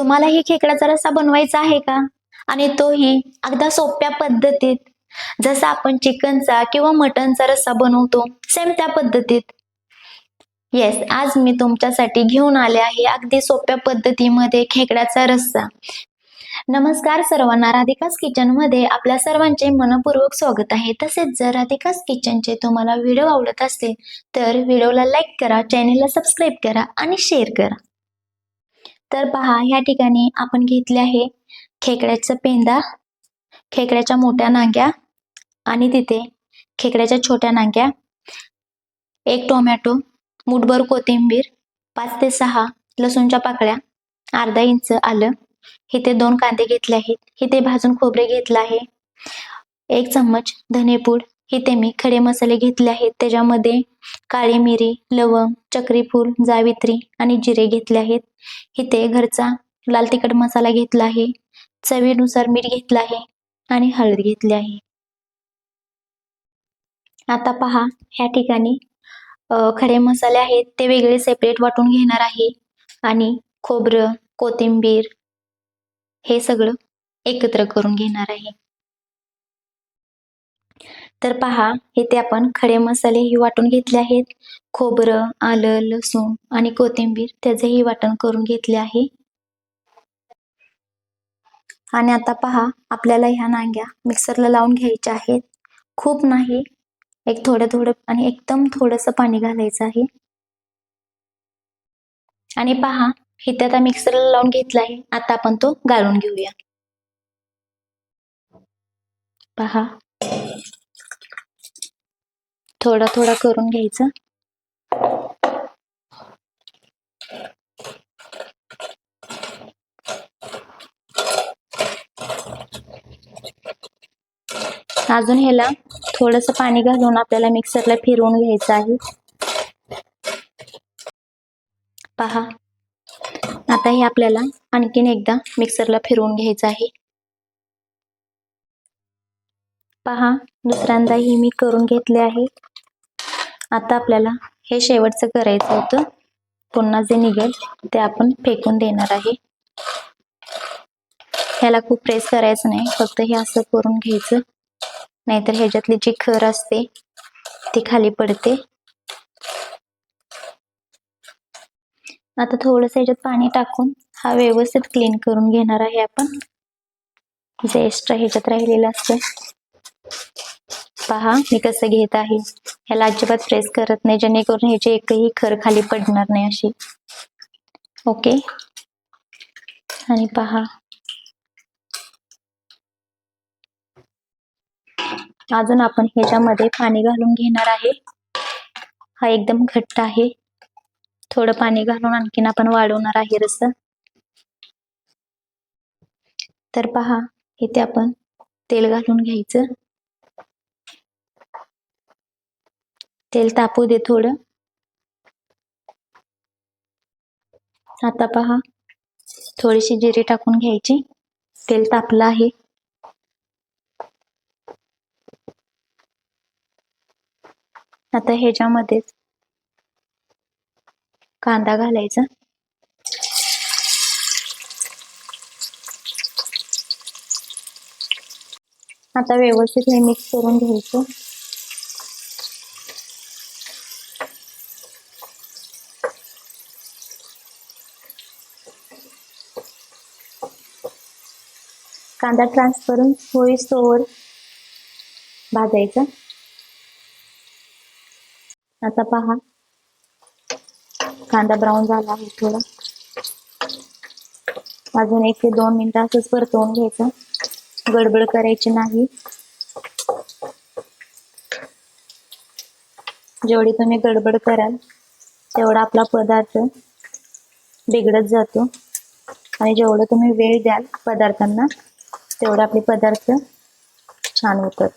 तुम्हालाही खेकडा रस्सा बनवायचा आहे का? आणि तोही अगदा सोप्या पद्धतीत. जसा आपण चिकनचा किंवा मटनचा रस्सा बनवतो सेम त्या पद्धतीत. येस आज मी तुमच्यासाठी घेऊन आले आहे अगदी सोप्या पद्धतीमध्ये खेकड्याचा रस्सा. नमस्कार सर्वांना राधिकास किचनमध्ये आपल्या सर्वांचे मनपूर्वक स्वागत आहे. तसेच जर राधिकास किचनचे तुम्हाला व्हिडिओ आवडत असतील तर व्हिडिओला लाईक करा चॅनेलला सबस्क्राईब करा आणि शेअर करा. तर पहा ह्या ठिकाणी आपण घेतले आहे खेकड्याचा पेंदा खेकड्याच्या मोठ्या नांग्या आणि तिथे खेकड्याच्या छोट्या नांग्या एक टोमॅटो मुठभर कोथिंबीर पाच ते सहा लसूणच्या पाकळ्या अर्धा इंच आलं. इथे दोन कांदे घेतले आहेत. इथे भाजून खोबरे घेतलं आहे. एक चम्मच धनेपूड इथे मी खडे मसाले घेतले आहेत. त्याच्यामध्ये काळी मिरी लवंग चक्रीफूल जावित्री आणि जिरे घेतले आहेत. इथे घरचा लाल तिखट मसाला घेतला आहे. चवीनुसार मीठ घेतलं आहे आणि हळद घेतली आहे. आता पहा ह्या ठिकाणी खडे मसाले आहेत. ते वेगळे सेपरेट वाटून घेणार आहे. आणि खोबरं कोथिंबीर हे सगळं एकत्र करून घेणार आहे. तर पहा इथे आपण खडे मसालेही वाटून घेतले आहेत. खोबरं आलं लसूण आणि कोथिंबीर त्याचेही वाटण करून घेतले आहे. आणि आता पहा आपल्याला ह्या नांग्या मिक्सरला लावून घ्यायच्या आहेत. खूप नाही एक थोडं थोडं आणि एकदम थोडस पाणी घालायचं आहे. आणि पहा इथे आता मिक्सरला लावून घेतला आहे. आता आपण तो गाळून घेऊया. पहा थोडा थोडा करून घ्यायचं. अजून ह्याला थोडस पाणी घालून आपल्याला मिक्सरला फिरवून घ्यायचं आहे. पहा. आता हे आपल्याला आणखीन एकदा मिक्सरला फिरवून घ्यायचं आहे. पहा दुसऱ्यांदा ही मी करून घेतले आहे. आता आपल्याला हे शेवटचं करायचं होतं. पुन्हा जे निघेल ते आपण फेकून देणार आहे. ह्याला खूप प्रेस करायचं नाही. फक्त हे असं करून घ्यायचं. नाहीतर ह्याच्यातली जी खर असते ती खाली पडते. आता थोडस ह्याच्यात पाणी टाकून हा व्यवस्थित क्लीन करून घेणार आहे आपण. जे एक्स्ट्रा ह्याच्यात राहिलेलं असतं. पहा मी कसं घेत आहे? ह्याला अजिबात प्रेस करत नाही जेणेकरून ह्याची एकही खर खाली पडणार नाही अशी. ओके आणि पहा. अजून आपण ह्याच्यामध्ये पाणी घालून घेणार आहे. हा एकदम घट्ट आहे. थोडं पाणी घालून आणखीन आपण वाढवणार आहे रस तर पहा इथे आपण तेल घालून घ्यायचं. तेल तापू दे थोडं. आता पहा थोडीशी जिरे टाकून घ्यायची. तेल तापलं आहे. आता ह्याच्यामध्येच कांदा घालायचा. आता व्यवस्थित हे मिक्स करून घ्यायचं. कांदा ट्रान्सफरून होईस्तोवर भाजायचा. आता पहा. कांदा ब्राऊन झाला आहे थोडा. अजून एक ते दोन मिनिटं असंच परतवून घ्यायचं. गडबड करायची नाही. जेवढी तुम्ही गडबड कराल तेवढा आपला पदार्थ बिघडत जातो. आणि जेवढं तुम्ही वेळ द्याल पदार्थांना तेवढे आपले पदार्थ. छान होतात.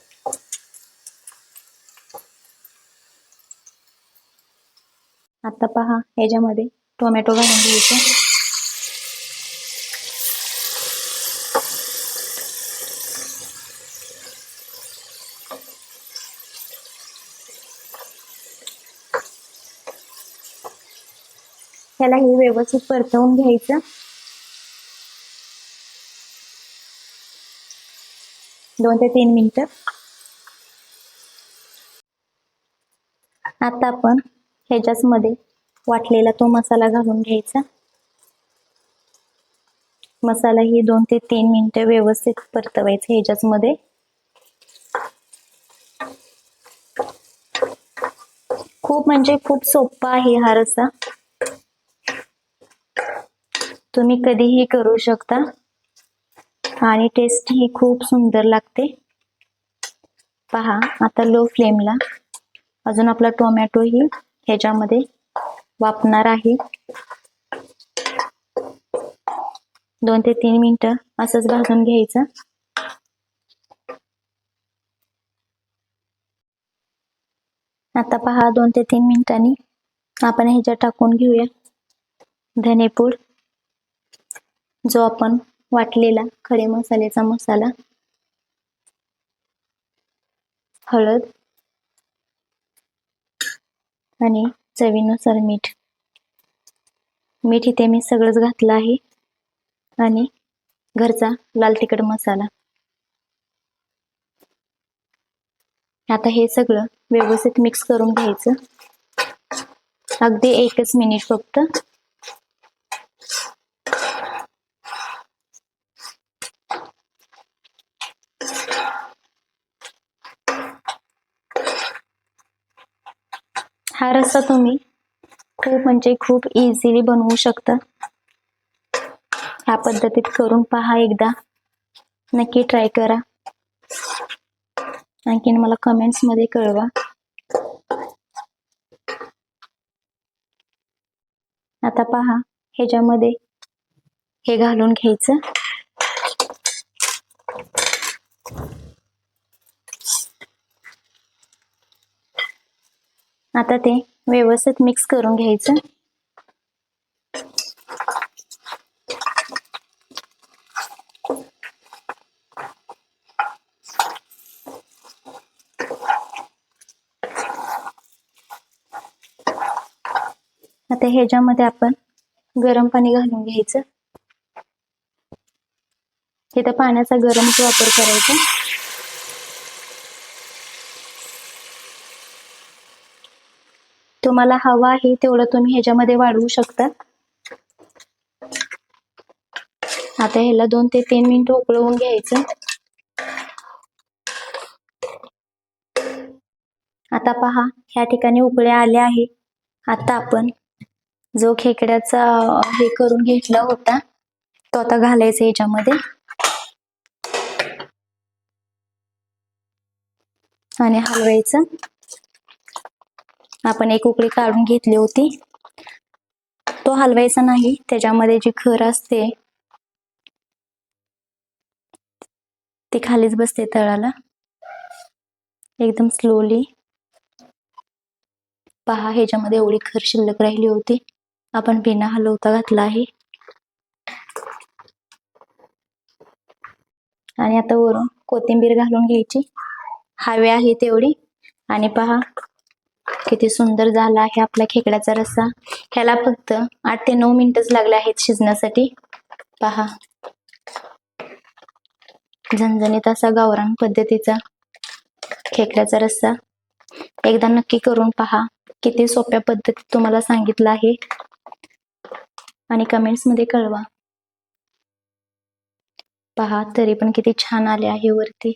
आता पहा ह्याच्यामध्ये टोमॅटो घालून घ्यायचं. त्याला हे व्यवस्थित परतवून घ्यायचं. दोन ते तीन मिनिटं. आता आपण ह्याच्याच मध्ये वाटलेला तो मसाला घालून घ्यायचा. मसाला ही दोन ते तीन मिनिटं व्यवस्थित परतवायचा ह्याच्याच मध्ये खूप म्हणजे खूप सोपा आहे हा रस्सा तुम्ही कधीही करू शकता. आणि टेस्ट ही खूप सुंदर लागते. पहा आता लो फ्लेमला अजून आपला टोमॅटो ही ह्याच्यामध्ये वापणार आहे. दोन ते तीन मिनिटं असंच भाजून घ्यायचं. आता पहा दोन ते तीन मिनिटांनी आपण ह्याच्यात टाकून घेऊया. धनेपूड जो आपण वाटलेला खडे मसाल्याचा मसाला हळद आणि चवीनुसार मीठ. मीठ इथे मी सगळंच घातलं आहे आणि घरचा लाल तिखट मसाला. आता हे सगळं व्यवस्थित मिक्स करून घ्यायचं. अगदी एकच मिनिट फक्त. हा रस्सा तुम्ही खूप म्हणजे खूप इझिली बनवू शकता. ह्या पद्धतीत करून पहा एकदा. नक्की ट्राय करा. आणखीन मला कमेंट्समध्ये कळवा. आता पहा ह्याच्यामध्ये हे घालून घ्यायचं. आता ते व्यवस्थित मिक्स करून घ्यायचं. आता ह्याच्यामध्ये आपण गरम पाणी घालून घ्यायचं. इथं पाण्याचा गरमच वापर करायचा तुम्हाला हवा आहे तेवढं तुम्ही ह्याच्यामध्ये वाढवू शकता. आता ह्याला दोन ते तीन मिनिट उकळवून घ्यायचं. आता पहा ह्या ठिकाणी उकळ्या आल्या आहे आता आपण जो खेकड्याचा हे करून घेतला होता तो आता घालायचा ह्याच्यामध्ये. आणि हलवायचं. आपण एक उकळी काढून घेतली होती. तो हलवायचा नाही त्याच्यामध्ये जी खर असते ती खालीच बसते तळाला. एकदम स्लोली पहा ह्याच्यामध्ये एवढी खर शिल्लक राहिली होती. आपण बिना हलवता घातला आहे. आणि आता वरून कोथिंबीर घालून घ्यायची. हवे आहे तेवढी. आणि पहा किती सुंदर झाला आहे आपला खेकड्याचा रस्सा. ह्याला फक्त आठ ते नऊ मिनिटच लागले आहेत शिजण्यासाठी. पहा. झणझणीत असा गावरान पद्धतीचा खेकड्याचा रस्सा. एकदा नक्की करून पहा किती सोप्या पद्धतीत तुम्हाला सांगितलं आहे. आणि कमेंट्समध्ये कळवा. पहा तरी पण किती छान आले आहे वरती.